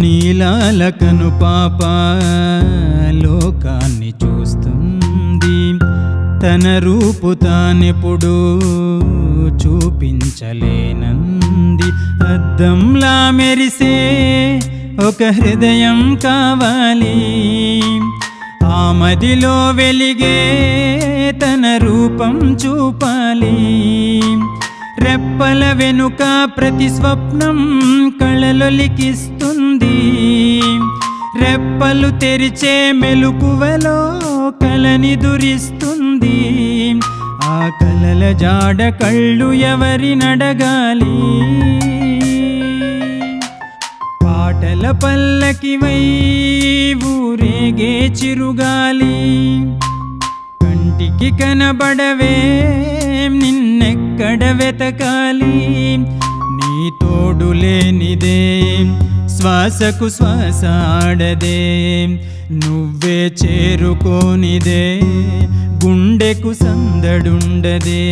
నీలాలకను పాప లోకాన్ని చూస్తుంది. తన రూపు తానెప్పుడు చూపించలేనంది. అద్దంలా మెరిసే ఒక హృదయం కావాలి. ఆ మదిలో వెలిగే తన రూపం చూపాలి. రెప్పల వెనుక ప్రతి స్వప్నం కళలొలికిస్తుంది రెప్పలు తెరిచే మెలుకువలో కలని దురిస్తుంది. ఆ కలల జాడ కళ్ళు ఎవరి నడగాలి? పాటల పల్లకివై ఊరేగే చిరుగాలి. కంటికి కనబడవే నిన్నెక్కడ వెతకాలి? నీ తోడు లేనిదే శ్వాసకు శ్వాస ఆడదే నువ్వే చేరుకోనిదే గుండెకు సందడుండదే.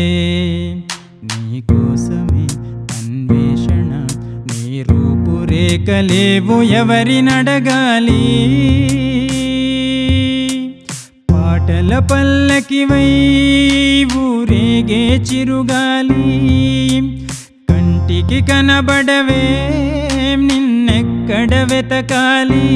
నీకోసమే అన్వేషణ నీ రూపురేఖలేవు ఎవరినడగాలి. పాటల పల్లకివై ఊరేగే చిరుగాలి. కంటికి కనబడవే వెతకాలి.